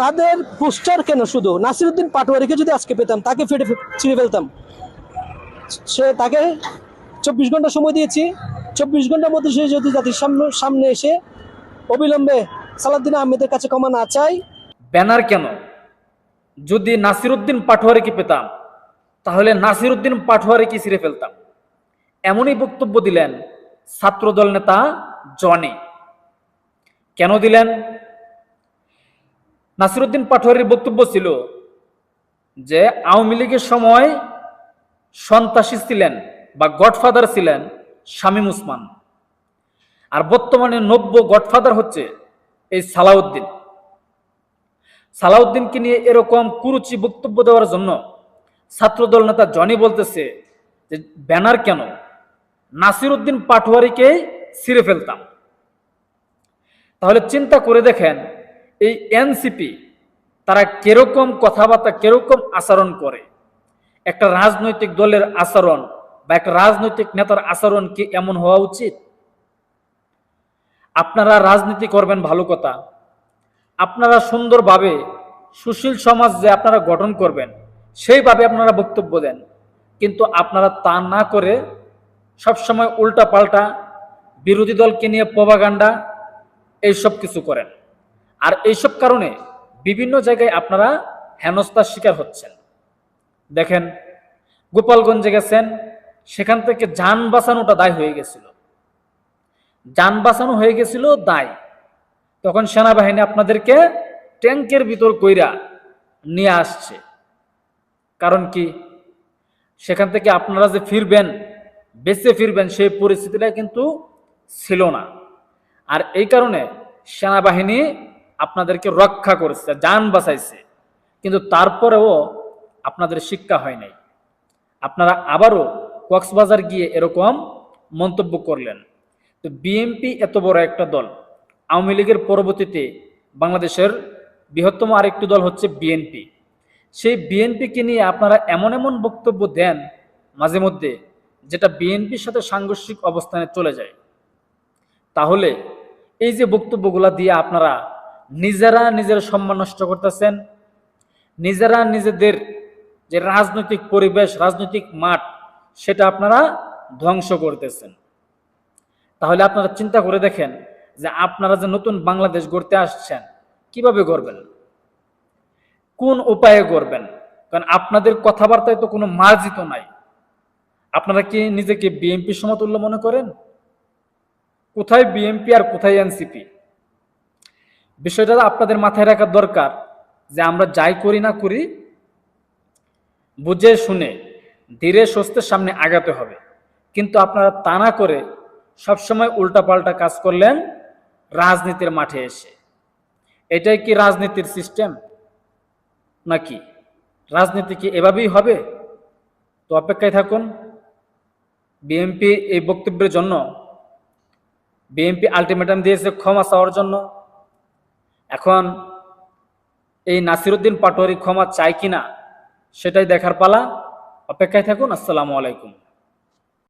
তাদের পোস্টার কেন শুধু? নাসিরুদ্দিন পাটোয়ারিকে যদি আজকে পেতাম, তাকে ফেটে ছিঁড়ে ফেলতাম। সে তাকে চব্বিশ ঘণ্টা সময় দিয়েছি। চব্বিশ ঘণ্টার মধ্যে সে যদি জাতির সামনে সামনে এসে অবিলম্বে সালাউদ্দিন আহমেদের কাছে ক্ষমা না চাই ব্যানার কেন? যদি নাসিরুদ্দিন পাটোয়ারিকে পেতাম, তাহলে নাসিরুদ্দিন পাটোয়ারিকে ছিঁড়ে ফেলতাম। এমনই বক্তব্য দিলেন ছাত্রদল নেতা জনি। কেন দিলেন? নাসিরুদ্দিন পাটোয়ারির বক্তব্য ছিল যে, আওয়ামী লীগের সময় সন্ত্রাসী ছিলেন বা গডফাদার ছিলেন শামীম উসমান। আর বর্তমানে নব্য গডফাদার হচ্ছে এই সালাউদ্দিন। সালাউদ্দিনকে নিয়ে এরকম কুরুচি বক্তব্য দেওয়ার জন্য ছাত্রদল নেতা জনি বলতেছে যে, ব্যানার কেন? নাসিরুদ্দিন পাটোয়ারিকে ছিঁড়ে ফেলতাম। তাহলে চিন্তা করে দেখেন এই এনসিপি তারা কীরকম কথাবার্তা, কীরকম আচরণ করে? একটা রাজনৈতিক দলের আচরণ বা একটা রাজনৈতিক নেতার আচরণ কি এমন হওয়া উচিত? আপনারা রাজনীতি করবেন ভালো কথা। আপনারা সুন্দরভাবে সুশীল সমাজ যে আপনারা গঠন করবেন, সেইভাবে আপনারা বক্তব্য দেন। কিন্তু আপনারা তা না করে সবসময় উল্টা পাল্টা বিরোধী দলকে নিয়ে প্রভাগান্ডা এইসব কিছু করেন। আর এইসব কারণে বিভিন্ন জায়গায় আপনারা হেনস্থার শিকার হচ্ছেন। দেখেন, গোপালগঞ্জে গেছেন, সেখান থেকে যান বাঁচানোটা দায় হয়ে গেছিল। যান বাঁচানো হয়ে গেছিল দায়। তখন সেনাবাহিনী আপনাদেরকে ট্যাঙ্কের ভিতর কইরা নিয়ে আসছে। কারণ কি? সেখান থেকে আপনারা যে ফিরবেন, বেঁচে ফিরবেন সেই পরিস্থিতিটা কিন্তু ছিল না। আর এই কারণে সেনাবাহিনী আপনাদেরকে রক্ষা করেছে, যান বাঁচাইছে। কিন্তু তারপরেও আপনাদের শিক্ষা হয় নাই। আপনারা আবারও কক্সবাজার গিয়ে এরকম মন্তব্য করলেন। তো বিএনপি এত বড় একটা দল, আওয়ামী লীগের পরবর্তীতে বাংলাদেশের বৃহত্তম আরেকটি দল হচ্ছে বিএনপি। সেই বিএনপিকে নিয়ে আপনারা এমন এমন বক্তব্য দেন মাঝে মধ্যে, যেটা বিএনপির সাথে সাংঘর্ষিক অবস্থানে চলে যায়। তাহলে এই যে বক্তব্যগুলা দিয়ে আপনারা নিজেরা নিজের সম্মান নষ্ট করতেছেন, নিজেরা নিজেদের যে রাজনৈতিক পরিবেশ, রাজনৈতিক মাঠ, সেটা আপনারা ধ্বংস করতেছেন। তাহলে আপনারা চিন্তা করে দেখেন যে আপনারা যে নতুন বাংলাদেশ গড়তে আসছেন, কীভাবে গড়বেন? কোন উপায়ে গড়বেন? কারণ আপনাদের কথাবার্তায় তো কোনো মার্জিত নাই। আপনারা কি নিজেকে বিএনপি সমতুল্য মনে করেন? কোথায় বিএনপি আর কোথায় এনসিপি? বিষয়টা আপনাদের মাথায় রাখা দরকার যে আমরা যাই করি না করি, বুঝে শুনে, ধীরে সুস্থের সামনে আগাতে হবে। কিন্তু আপনারা তা না করে সবসময় উল্টাপাল্টা কাজ করলেন রাজনীতির মাঠে এসে। এটাই কি রাজনীতির সিস্টেম নাকি? রাজনীতি কি এভাবেই হবে? তো অপেক্ষায় থাকুন। বিএনপি এই বক্তব্যের জন্য, বিএনপি আলটিমেটাম দিয়েছে ক্ষমা চাওয়ার জন্য। এখন এই নাসিরুদ্দিন পাটোয়ারি ক্ষমা চায় কিনা সেটাই দেখার পালা। অপেক্ষায় থাকুন আসসালামু আলাইকুম।